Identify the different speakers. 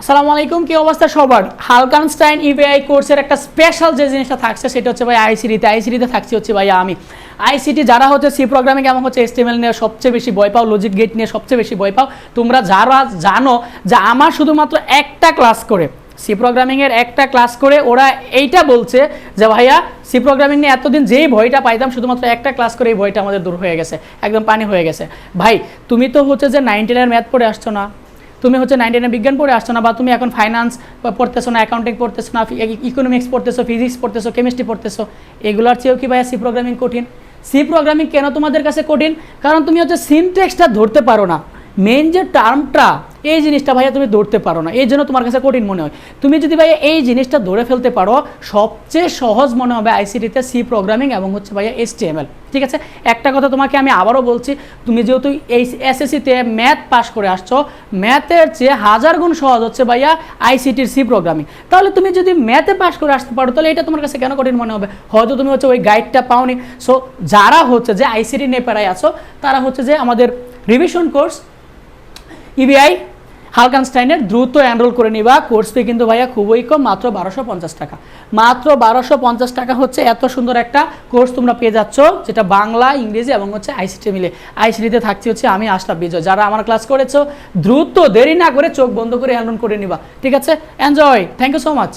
Speaker 1: আসসালামু আলাইকুম, কি অবস্থা সবার? হালকানস্টাইন ইভিআই কোর্সের একটা স্পেশাল যে জিনিসটা থাকছে, সেটা হচ্ছে ভাই আইসিডিতে। আইসিডিতে থাকছি হচ্ছে ভাই আমি। আইসিটি যারা হচ্ছে সি প্রোগ্রামিং এবং হচ্ছে এসটিএমএল নিয়ে সবচেয়ে বেশি ভয় পাও লজিক গেট নিয়ে সবচেয়ে বেশি ভয় পাও, তোমরা যারা জানো যে আমার শুধুমাত্র একটা ক্লাস করে সি প্রোগ্রামিংয়ের একটা ক্লাস করে, ওরা এইটা বলছে যে ভাইয়া সি প্রোগ্রামিং নিয়ে এতদিন যেই ভয়টা পাইতাম, শুধুমাত্র একটা ক্লাস করে এই ভয়টা আমাদের দূর হয়ে গেছে, একদম পানি হয়ে গেছে। ভাই, তুমি তো হচ্ছে যে নাইনটিনের ম্যাথ পড়ে আসছো না। তুমি হচ্ছে নাইনটিনের বিজ্ঞান পড়ে আসছো না বা তুমি এখন ফাইন্যান্স পড়তেছো না অ্যাকাউন্টিং পড়তেছো না ইকোনমিক্স পড়তেছো ফিজিক্স পড়তেছো কেমিস্ট্রি পড়তেছো, এগুলোর চেয়েও কি ভাইয়া সি প্রোগ্রামিং কঠিন? সি প্রোগ্রামিং কেন তোমাদের কাছে কঠিন? কারণ তুমি হচ্ছে সিনটেক্সটা ধরতে পারো না। মেন যে টার্মটা এই জিনিসটা ভাইয়া তুমি ধরতে পারো না। এই জন্য তোমার কাছে কঠিন মনে হয়। তুমি যদি ভাইয়া এই জিনিসটা ধরে ফেলতে পারো, সবচেয়ে সহজ মনে হবে আইসিটিতে সি প্রোগ্রামিং এবং হচ্ছে ভাইয়া এসটিএমএল ঠিক আছে? একটা কথা তোমাকে আমি আবারও বলছি, তুমি যেহেতু এই এসএসসিতে ম্যাথ পাস করে আসছো ম্যাথের চেয়ে হাজার গুণ সহজ হচ্ছে ভাইয়া আইসিটির সি প্রোগ্রামিং তাহলে তুমি যদি ম্যাথে পাস করে আসতে পারো, তাহলে এটা তোমার কাছে কেন কঠিন মনে হবে? হয়তো তুমি হচ্ছে ওই গাইডটা পাওনি। সো যারা হচ্ছে যে আইসিটি নিয়ে পেরায় আছো, তারা হচ্ছে যে আমাদের রিভিশন কোর্স ইবিআই হালকানস্টাইনের দ্রুত এনরোল করে নিবা। কোর্স ফি কিন্তু ভাইয়া খুবই কম, মাত্র বারোশো পঞ্চাশ টাকা। মাত্র বারোশো পঞ্চাশ টাকা হচ্ছে এত সুন্দর একটা কোর্স তোমরা পেয়ে যাচ্ছ, যেটা বাংলা, ইংরেজি এবং হচ্ছে আইসিটি মিলে। আইসিটিতে থাকছি হচ্ছে আমি আশরাফ বিজয়। যারা আমার ক্লাস করেছ, দ্রুত দেরি না করে চোখ বন্ধ করে এনরোল করে নিবা। ঠিক আছে? Enjoy thank you so much